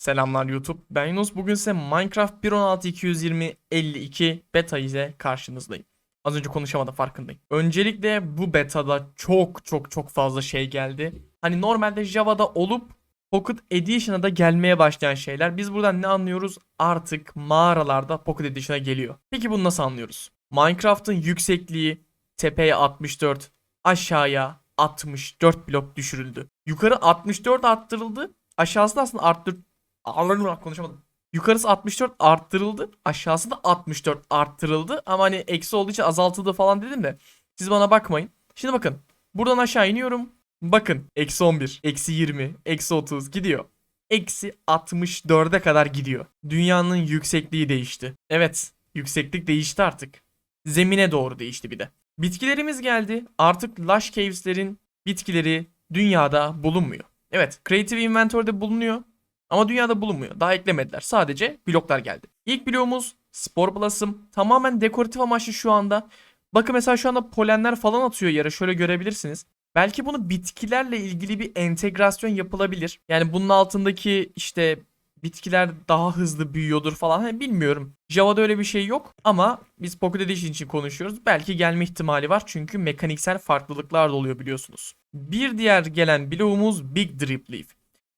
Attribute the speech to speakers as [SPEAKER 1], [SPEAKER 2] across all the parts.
[SPEAKER 1] Selamlar YouTube. Ben Yunus. Bugün size Minecraft 1.16.220.52 beta ile karşınızdayım. Az önce konuşamadım farkındayım. Öncelikle bu betada çok çok çok fazla şey geldi. Hani normalde Java'da olup Pocket Edition'a da gelmeye başlayan şeyler. Biz buradan ne anlıyoruz? Artık mağaralarda Pocket Edition'a geliyor. Peki bunu nasıl anlıyoruz? Minecraft'ın yüksekliği tepeye 64, aşağıya 64 blok düşürüldü. Yukarı 64 arttırıldı. Aşağısı da aslında arttır... Allah'ım konuşamadım. Yukarısı 64 arttırıldı. Aşağısı da 64 arttırıldı. Ama hani eksi olduğu için azaltıldı falan dedim de. Siz bana bakmayın. Şimdi bakın. Buradan aşağı iniyorum. Bakın. Eksi 11, eksi 20, eksi 30 gidiyor. Eksi 64'e kadar gidiyor. Dünyanın yüksekliği değişti. Evet. Yükseklik değişti artık. Zemine doğru değişti bir de. Bitkilerimiz geldi. Artık Lush Caves'lerin bitkileri dünyada bulunmuyor. Evet, Creative Inventory'de bulunuyor ama dünyada bulunmuyor. Daha eklemediler. Sadece bloklar geldi. İlk bloğumuz Spor Blossom. Tamamen dekoratif amaçlı şu anda. Bakın mesela şu anda polenler falan atıyor yere. Şöyle görebilirsiniz. Belki bunu bitkilerle ilgili bir entegrasyon yapılabilir. Yani bunun altındaki işte bitkiler daha hızlı büyüyordur falan. Hani bilmiyorum. Java'da öyle bir şey yok ama biz Pocket Edition için konuşuyoruz. Belki gelme ihtimali var çünkü mekaniksel farklılıklar da oluyor biliyorsunuz. Bir diğer gelen bloğumuz Big Drip Leaf.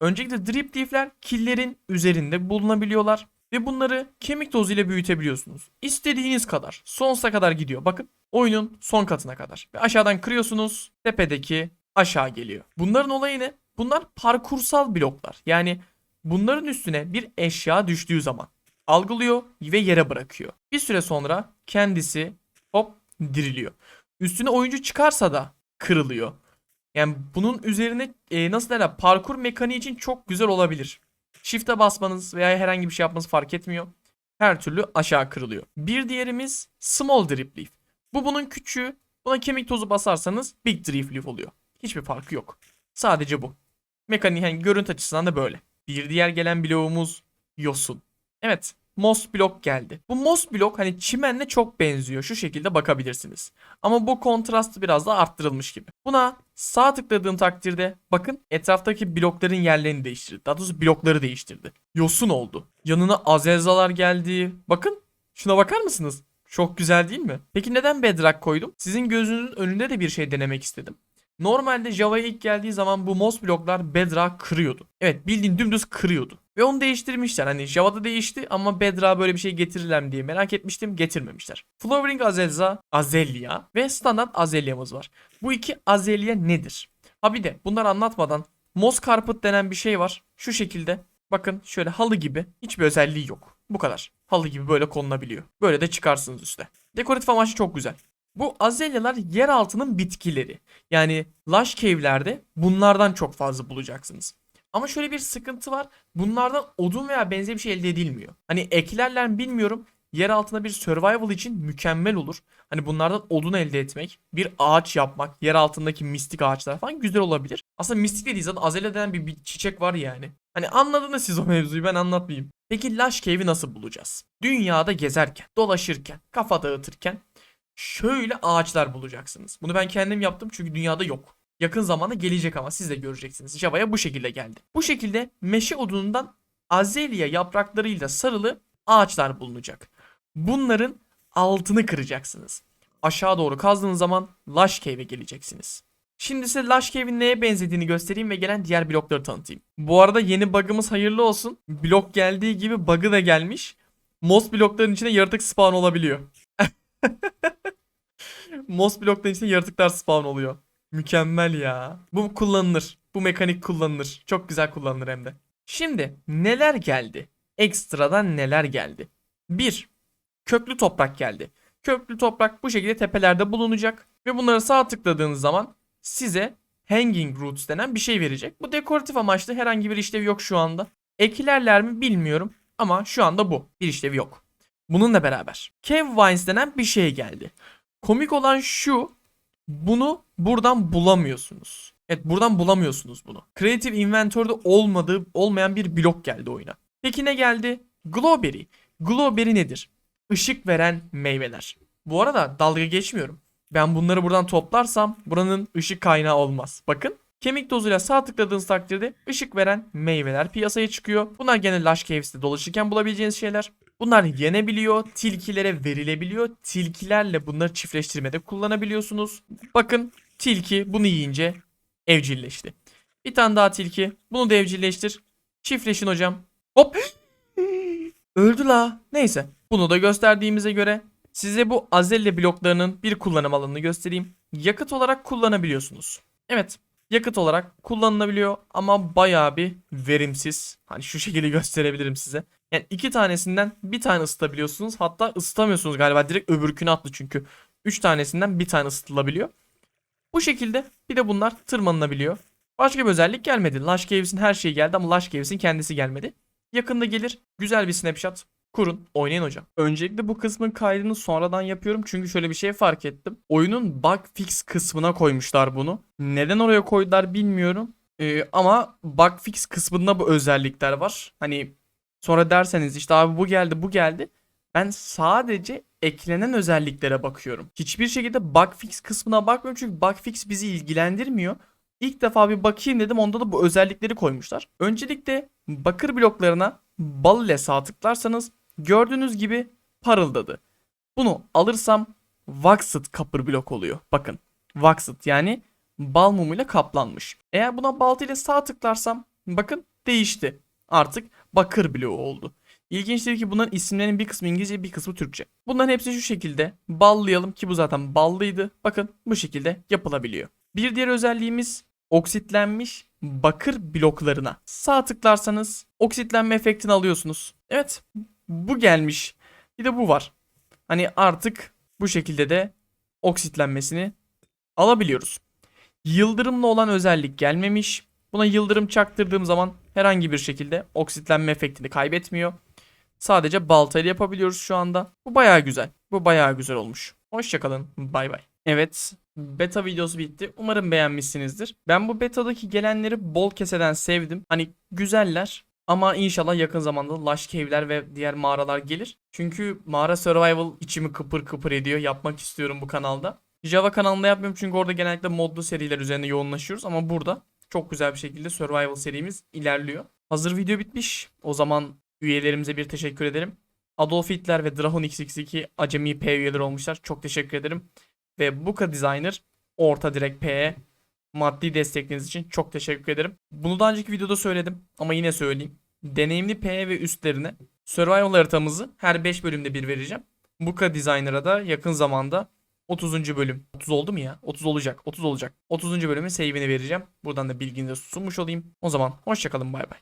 [SPEAKER 1] Öncelikle drip leaf'ler killerin üzerinde bulunabiliyorlar ve bunları kemik tozu ile büyütebiliyorsunuz. İstediğiniz kadar, sonsuza kadar gidiyor. Bakın oyunun son katına kadar. Ve aşağıdan kırıyorsunuz, tepedeki aşağı geliyor. Bunların olayı ne? Bunlar parkursal bloklar. Yani bunların üstüne bir eşya düştüğü zaman algılıyor ve yere bırakıyor. Bir süre sonra kendisi hop diriliyor. Üstüne oyuncu çıkarsa da kırılıyor. Yani bunun üzerine e, nasıl derler parkur mekaniği için çok güzel olabilir. Shift'e basmanız veya herhangi bir şey yapmanız fark etmiyor. Her türlü aşağı kırılıyor. Bir diğerimiz Small Drip Leaf. Bu bunun küçüğü. Buna kemik tozu basarsanız Big Drip Leaf oluyor. Hiçbir farkı yok. Sadece bu. Mekaniği yani görüntü açısından da böyle. Bir diğer gelen bloğumuz Yosun. Evet Moss blok geldi. Bu Moss blok hani çimenle çok benziyor. Şu şekilde bakabilirsiniz. Ama bu kontrastı biraz daha arttırılmış gibi. Buna sağ tıkladığım takdirde bakın etraftaki blokların yerlerini değiştirdi. Daha doğrusu blokları değiştirdi. Yosun oldu. Yanına azelzalar geldi. Bakın şuna bakar mısınız? Çok güzel değil mi? Peki neden bedrock koydum? Sizin gözünüzün önünde de bir şey denemek istedim. Normalde Java'ya ilk geldiği zaman bu moss bloklar Bedrock kırıyordu. Evet bildiğin dümdüz kırıyordu. Ve onu değiştirmişler. Hani Java'da değişti ama Bedrock'a böyle bir şey getirirler diye merak etmiştim. Getirmemişler. Flowering Azelza, Azelia ve standart Azelia'mız var. Bu iki Azelia nedir? Ha bir de bunları anlatmadan Moss Carpet denen bir şey var. Şu şekilde. Bakın şöyle halı gibi. Hiçbir özelliği yok. Bu kadar. Halı gibi böyle konulabiliyor. Böyle de çıkarsınız üste. Dekoratif amaçlı çok güzel. Bu azelyalar yer altının bitkileri. Yani lush cave'lerde bunlardan çok fazla bulacaksınız. Ama şöyle bir sıkıntı var. Bunlardan odun veya benzer bir şey elde edilmiyor. Hani eklerler mi bilmiyorum. Yer altında bir survival için mükemmel olur. Hani bunlardan odun elde etmek, bir ağaç yapmak, yer altındaki mistik ağaçlar falan güzel olabilir. Aslında mistik dediği zaten azelya denen bir, bir çiçek var yani. Hani anladınız siz o mevzuyu ben anlatmayayım. Peki Lush Cave'i nasıl bulacağız? Dünyada gezerken, dolaşırken, kafa dağıtırken şöyle ağaçlar bulacaksınız. Bunu ben kendim yaptım çünkü dünyada yok. Yakın zamanda gelecek ama siz de göreceksiniz. Java'ya bu şekilde geldi. Bu şekilde meşe odunundan azelya yapraklarıyla sarılı ağaçlar bulunacak. Bunların altını kıracaksınız. Aşağı doğru kazdığınız zaman Lush Cave'e geleceksiniz. Şimdi size Lush Cave'in neye benzediğini göstereyim ve gelen diğer blokları tanıtayım. Bu arada yeni bug'ımız hayırlı olsun. Blok geldiği gibi bug'ı da gelmiş. Moss blokların içine yaratık spawn olabiliyor. Moss blokların içinde yaratıklar spawn oluyor. Mükemmel ya. Bu kullanılır. Bu mekanik kullanılır. Çok güzel kullanılır hem de. Şimdi neler geldi? Ekstradan neler geldi? 1. Köklü toprak geldi. Köklü toprak bu şekilde tepelerde bulunacak. Ve bunları sağ tıkladığınız zaman size hanging roots denen bir şey verecek. Bu dekoratif amaçlı herhangi bir işlevi yok şu anda. Ekilerler mi bilmiyorum ama şu anda bu. Bir işlevi yok. Bununla beraber Cave Vines denen bir şey geldi. Komik olan şu bunu buradan bulamıyorsunuz. Evet buradan bulamıyorsunuz bunu. Creative Inventory'de olmadığı olmayan bir blok geldi oyuna. Peki ne geldi? Glowberry. Glowberry nedir? Işık veren meyveler. Bu arada dalga geçmiyorum. Ben bunları buradan toplarsam buranın ışık kaynağı olmaz. Bakın Kemik tozuyla sağ tıkladığınız takdirde ışık veren meyveler piyasaya çıkıyor. Bunlar gene Lush Caves'te dolaşırken bulabileceğiniz şeyler. Bunlar yenebiliyor, tilkilere verilebiliyor. Tilkilerle bunları çiftleştirmede kullanabiliyorsunuz. Bakın tilki bunu yiyince evcilleşti. Bir tane daha tilki. Bunu da evcilleştir. Çiftleşin hocam. Hop. Öldü la. Neyse. Bunu da gösterdiğimize göre size bu azelle bloklarının bir kullanım alanını göstereyim. Yakıt olarak kullanabiliyorsunuz. Evet. Yakıt olarak kullanılabiliyor ama bayağı bir verimsiz. Hani şu şekilde gösterebilirim size. Yani iki tanesinden bir tane ısıtabiliyorsunuz. Hatta ısıtamıyorsunuz galiba. Direkt öbürkünü atlı çünkü. Üç tanesinden bir tane ısıtılabiliyor. Bu şekilde bir de bunlar tırmanılabiliyor. Başka bir özellik gelmedi. Lush Caves'in her şeyi geldi ama Lush Caves'in kendisi gelmedi. Yakında gelir. Güzel bir snapshot. Kurun. Oynayın hocam. Öncelikle bu kısmın kaydını sonradan yapıyorum. Çünkü şöyle bir şey fark ettim. Oyunun bug fix kısmına koymuşlar bunu. Neden oraya koydular bilmiyorum. Ee, ama bug fix kısmında bu özellikler var. Hani sonra derseniz işte abi bu geldi bu geldi. Ben sadece eklenen özelliklere bakıyorum. Hiçbir şekilde bug fix kısmına bakmıyorum çünkü bug fix bizi ilgilendirmiyor. İlk defa bir bakayım dedim onda da bu özellikleri koymuşlar. Öncelikle bakır bloklarına bal ile sağ tıklarsanız gördüğünüz gibi parıldadı. Bunu alırsam Waxed kapır blok oluyor. Bakın Waxed yani bal mumuyla kaplanmış. Eğer buna balta ile sağ tıklarsam bakın değişti. Artık bakır bloğu oldu. İlginçtir ki bunların isimlerinin bir kısmı İngilizce bir kısmı Türkçe. Bunların hepsi şu şekilde ballayalım ki bu zaten ballıydı. Bakın bu şekilde yapılabiliyor. Bir diğer özelliğimiz oksitlenmiş bakır bloklarına sağ tıklarsanız oksitlenme efektini alıyorsunuz. Evet bu gelmiş. Bir de bu var. Hani artık bu şekilde de oksitlenmesini alabiliyoruz. Yıldırımlı olan özellik gelmemiş. Buna yıldırım çaktırdığım zaman herhangi bir şekilde oksitlenme efektini kaybetmiyor. Sadece baltayla yapabiliyoruz şu anda. Bu bayağı güzel. Bu bayağı güzel olmuş. Hoşçakalın. Bay bay. Evet. Beta videosu bitti. Umarım beğenmişsinizdir. Ben bu betadaki gelenleri bol keseden sevdim. Hani güzeller. Ama inşallah yakın zamanda Lush Cave'ler ve diğer mağaralar gelir. Çünkü mağara survival içimi kıpır kıpır ediyor. Yapmak istiyorum bu kanalda. Java kanalında yapmıyorum çünkü orada genellikle modlu seriler üzerine yoğunlaşıyoruz. Ama burada çok güzel bir şekilde survival serimiz ilerliyor. Hazır video bitmiş. O zaman üyelerimize bir teşekkür ederim. Adolf Hitler ve Drahon XXX acemi P üyeleri olmuşlar. Çok teşekkür ederim. Ve Buka Designer orta direkt P'ye maddi destekleriniz için çok teşekkür ederim. Bunu daha önceki videoda söyledim ama yine söyleyeyim. Deneyimli P ve üstlerine survival haritamızı her 5 bölümde bir vereceğim. Buka Designer'a da yakın zamanda 30. bölüm. 30 oldu mu ya? 30 olacak. 30 olacak. 30. bölümün save'ini vereceğim. Buradan da bilginize sunmuş olayım. O zaman hoşçakalın bay bay.